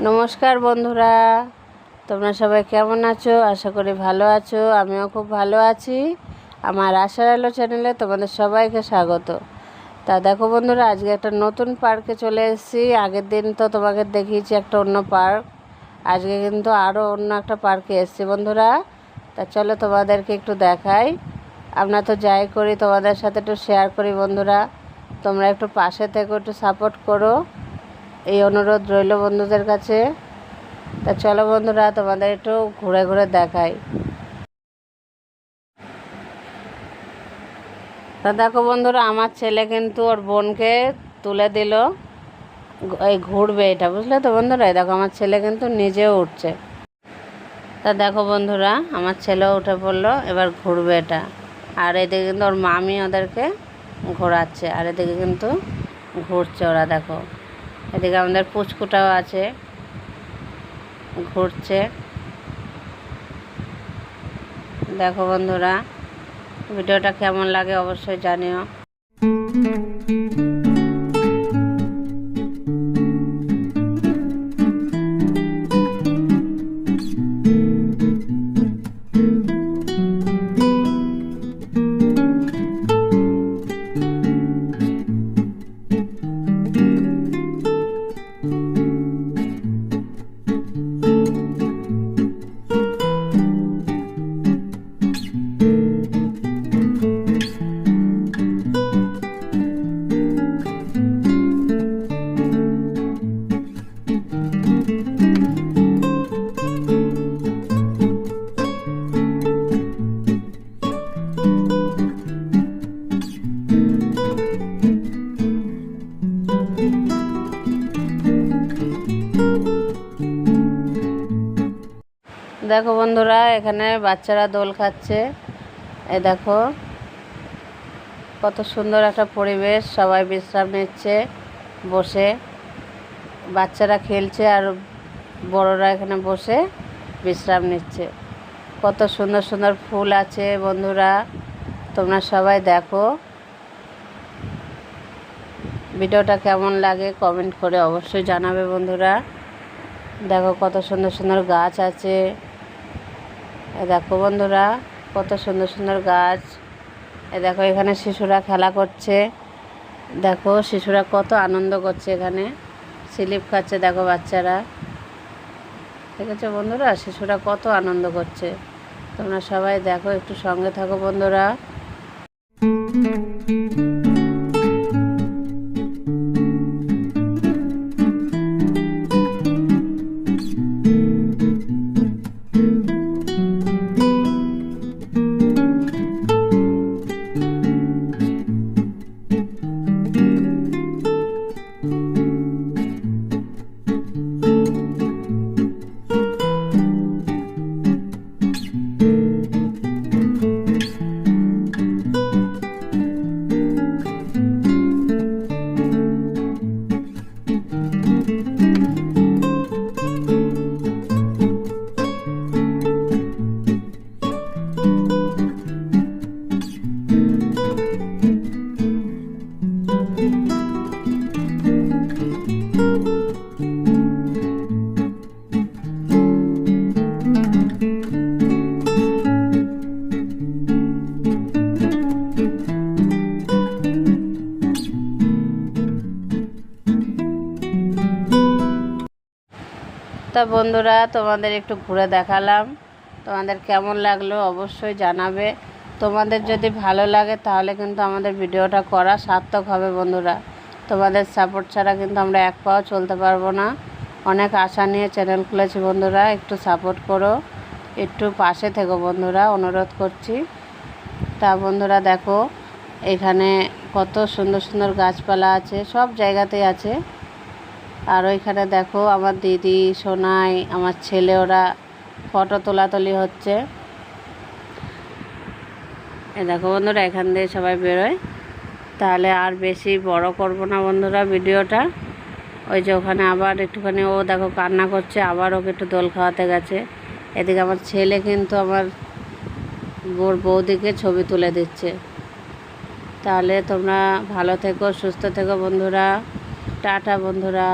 নমস্কার বন্ধুরা, তোমরা সবাই কেমন আছো? আশা করি ভালো আছো, আমিও খুব ভালো আছি। আমার আশার আলো চ্যানেলে তোমাদের সবাইকে স্বাগত। তা দেখো বন্ধুরা, আজকে একটা নতুন পার্কে চলে এসেছি। আগের দিন তো তোমাকে দেখিয়েছি একটা অন্য পার্ক, আজকে কিন্তু আরও অন্য একটা পার্কে এসেছি বন্ধুরা। তা চলো তোমাদেরকে একটু দেখাই। আমরা তো যাই করি, তোমাদের সাথে একটু শেয়ার করি বন্ধুরা। তোমরা একটু পাশে থেকে, একটু সাপোর্ট করো। এই অনুরোধ রইল বন্ধুদের কাছে। তা চলো বন্ধুরা, তোমাদের একটু ঘুরে ঘুরে দেখাই। তা দেখো বন্ধুরা, আমার ছেলে কিন্তু ওর বোনকে তুলে দিল। এই ঘুরবে এটা, বুঝলে তো বন্ধুরা? এই দেখো, আমার ছেলে কিন্তু নিজেও উঠছে। তা দেখো বন্ধুরা, আমার ছেলেও উঠে পড়ল, এবার ঘুরবে এটা। আর এদিকে কিন্তু ওর মামি ওদেরকে ঘোরাচ্ছে, আর এদিকে কিন্তু ঘুরছে ওরা, দেখো। এদিকে আমাদের পুচকুটাও আছে। ঘুরছে। দেখো বন্ধুরা ভিডিওটা কেমন লাগে অবশ্যই জানিও। দেখো বন্ধুরা, এখানে বাচ্চারা দোল খাচ্ছে। এ দেখো, কত সুন্দর একটা পরিবেশ, সবাই বিশ্রাম নিচ্ছে, বসে। বাচ্চারা খেলছে আর বড়রা এখানে বসে বিশ্রাম নিচ্ছে। কত সুন্দর সুন্দর ফুল আছে বন্ধুরা, তোমরা সবাই দেখো। ভিডিওটা কেমন লাগে কমেন্ট করে অবশ্যই জানাবে বন্ধুরা। দেখো কত সুন্দর সুন্দর গাছ আছে। এ দেখো বন্ধুরা, কত সুন্দর সুন্দর গাছ। এ দেখো, এখানে শিশুরা খেলা করছে। দেখো, শিশুরা কত আনন্দ করছে এখানে। স্লিপ খাচ্ছে, দেখো বাচ্চারা। ঠিক আছে বন্ধুরা, শিশুরা কত আনন্দ করছে। তোমরা সবাই দেখো, একটু সঙ্গে থাকো বন্ধুরা। তা বন্ধুরা, তোমাদের একটু ঘুরে দেখালাম। তোমাদের কেমন লাগল অবশ্যই জানাবে। তোমাদের যদি ভালো লাগে তাহলে কিন্তু আমাদের ভিডিওটা করা সার্থক হবে বন্ধুরা। তোমাদের সাপোর্ট ছাড়া কিন্তু আমরা এক পাও চলতে পারব না। অনেক আশা নিয়ে চ্যানেল খুলেছি বন্ধুরা, একটু সাপোর্ট করো। একটু পাশে থেকো বন্ধুরা, অনুরোধ করছি। তা বন্ধুরা দেখো, এখানে কত সুন্দর সুন্দর গাছপালা আছে, সব জায়গাতেই আছে। আর ওইখানে দেখো আমার দিদি, সোনাই, আমার ছেলে, ওরা ফটো তোলাতুলি হচ্ছে। এ দেখো বন্ধুরা, এখান দিয়ে সবাই বেরোয়। তাহলে আর বেশি বড় করব না বন্ধুরা ভিডিওটা। ওই যে ওখানে আবার একটুখানি ও দেখো কান্না করছে, আবার ওকে একটু দোল খাওয়াতে গেছে। এদিকে আমার ছেলে কিন্তু আমার বোর বৌদিকে ছবি তুলে দিচ্ছে। তাহলে তোমরা ভালো থেকো, সুস্থ থেকো বন্ধুরা। টাটা বন্ধুরা।